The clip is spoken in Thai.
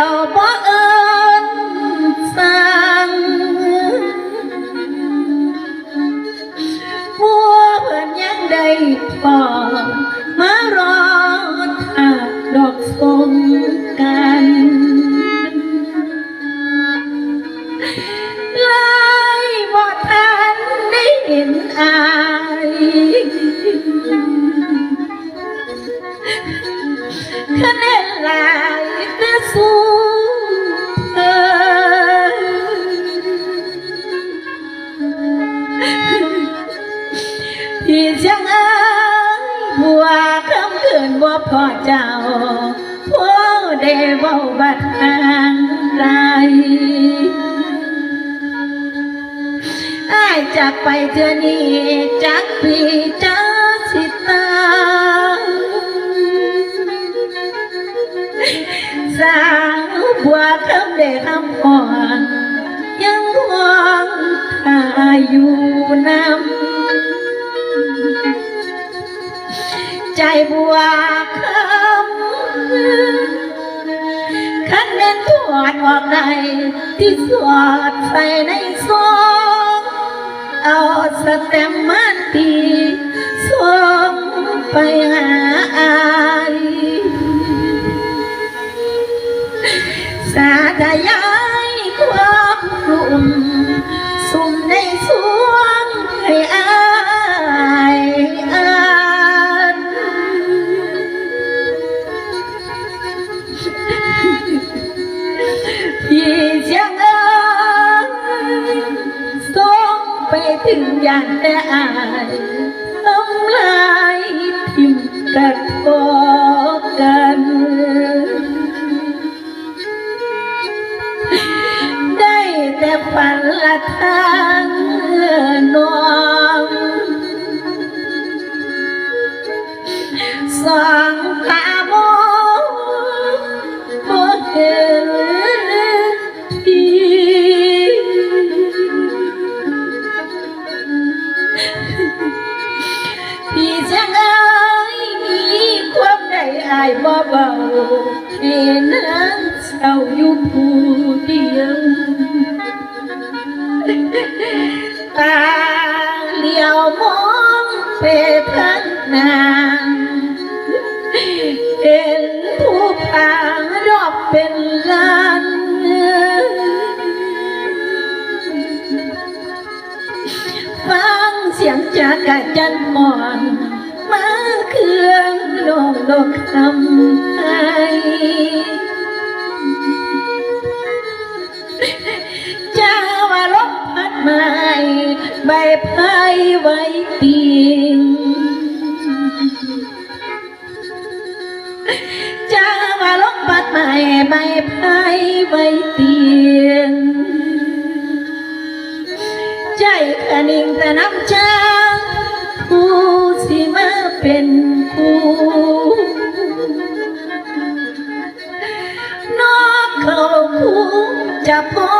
แล้วบ่เอิญสั่งมัวเพิ่ยได้ปองมารอถาดอกสมกันไล่บ่ทันได้เห็นอาคะน คำเกินบ่พอเจ้าพวได้เว้าบัดทางไรอายจากไปเธอนี้จากพี่เจ้าสิตาสาวบัวคำเดคำอ่อนยังหวงท่าอยู่น้ำ ใจบัวคำขันเน้นถอดออกใดที่สวดใส่ในซองเอาสแตมมันตีส่งไปหา ถึงอย่างแต่อายต้องลายทิมกระทอายบ่เบาเห็นนางเศร้าอยู่ผู้เดียวตาเลี้ยวมองไปทางน้าเห็นผู้พารอบเป็นล้านฟังเสียงจากกะจันหมอนมาเครื่อง ลกลกคำไจ้าว่าลมพัดไม้ใบพายไว้ปีงจ้าว่าลมพัดไม้ใบพายไว้เตียง ใจขนิ่งแต่น้ำช้างผู้สิมา เป็นคู่นอกเขาคู่จะพ้อยใหม่ในพอ